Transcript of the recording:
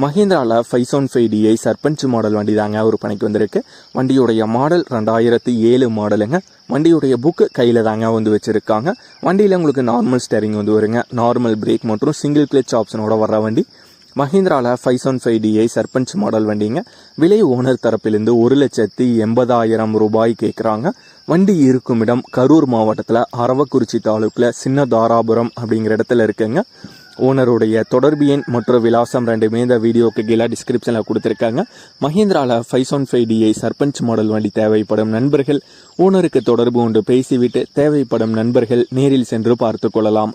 மஹேந்திராவில் five seven five DI Sarpanch model வண்டி தாங்க ஒரு பணிக்கு வந்திருக்கு. வண்டியுடைய மாடல் ரெண்டாயிரத்தி ஏழு மாடலுங்க வண்டியுடைய புக்கு கையில் தாங்க வந்து வச்சுருக்காங்க. வண்டியில் உங்களுக்கு நார்மல் ஸ்டேரிங் வந்து வருங்க. நார்மல் பிரேக் மற்றும் சிங்கிள் கிளச் ஆப்ஷனோட வர்ற வண்டி. மஹிந்திராவில் five seven five DI Sarpanch model வண்டிங்க. விலை ஓனர் தரப்பிலிருந்து ஒரு லட்சத்தி எண்பதாயிரம் ரூபாய் கேட்குறாங்க வண்டி இருக்கும் இடம் கரூர் மாவட்டத்தில் அரவக்குறிச்சி தாலுக்கில் சின்ன தாராபுரம் அப்படிங்கிற இடத்துல இருக்குங்க. ஓனருடைய தொடர்பு எண் மற்றும் விலாசம் ரெண்டுமே இந்த வீடியோக்கு கீழே டிஸ்கிரிப்ஷனில் கொடுத்துருக்காங்க. மஹேந்திராவில் five seven five DI Sarpanch model வண்டி தேவைப்படும் நண்பர்கள். ஓனருக்கு தொடர்பு கொண்டு பேசிவிட்டு தேவைப்படும் நண்பர்கள் நேரில் சென்று பார்த்து கொள்ளலாம்.